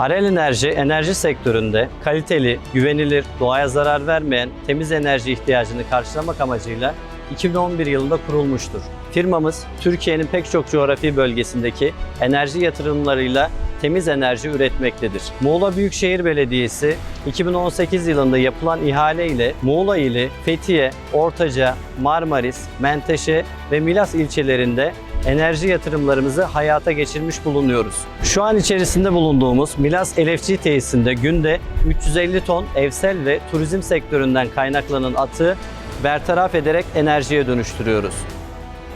Arel Enerji, enerji sektöründe kaliteli, güvenilir, doğaya zarar vermeyen temiz enerji ihtiyacını karşılamak amacıyla 2011 yılında kurulmuştur. Firmamız Türkiye'nin pek çok coğrafi bölgesindeki enerji yatırımlarıyla temiz enerji üretmektedir. Muğla Büyükşehir Belediyesi 2018 yılında yapılan ihale ile Muğla ili Fethiye, Ortaca, Marmaris, Menteşe ve Milas ilçelerinde enerji yatırımlarımızı hayata geçirmiş bulunuyoruz. Şu an içerisinde bulunduğumuz Milas LFG tesisinde günde 350 ton evsel ve turizm sektöründen kaynaklanan atığı bertaraf ederek enerjiye dönüştürüyoruz.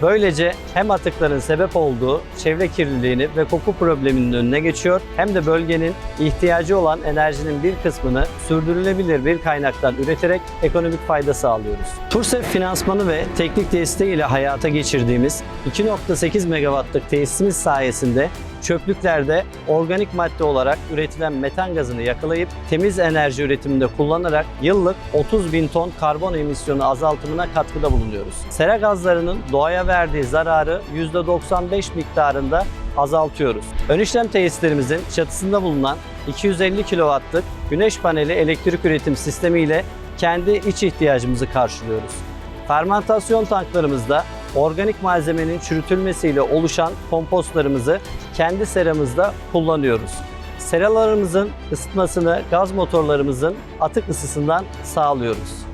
Böylece hem atıkların sebep olduğu çevre kirliliğini ve koku probleminin önüne geçiyor hem de bölgenin ihtiyacı olan enerjinin bir kısmını sürdürülebilir bir kaynaktan üreterek ekonomik fayda sağlıyoruz. Tursef finansmanı ve teknik desteği ile hayata geçirdiğimiz 2.8 megawattlık tesisimiz sayesinde çöplüklerde organik madde olarak üretilen metan gazını yakalayıp temiz enerji üretiminde kullanarak yıllık 30 bin ton karbon emisyonu azaltımına katkıda bulunuyoruz. Sera gazlarının doğaya verdiği zararı %95 miktarında azaltıyoruz. Ön işlem tesislerimizin çatısında bulunan 250 kW'lık güneş paneli elektrik üretim sistemi ile kendi iç ihtiyacımızı karşılıyoruz. Fermentasyon tanklarımızda organik malzemenin çürütülmesiyle oluşan kompostlarımızı kendi seramızda kullanıyoruz. Seralarımızın ısıtmasını gaz motorlarımızın atık ısısından sağlıyoruz.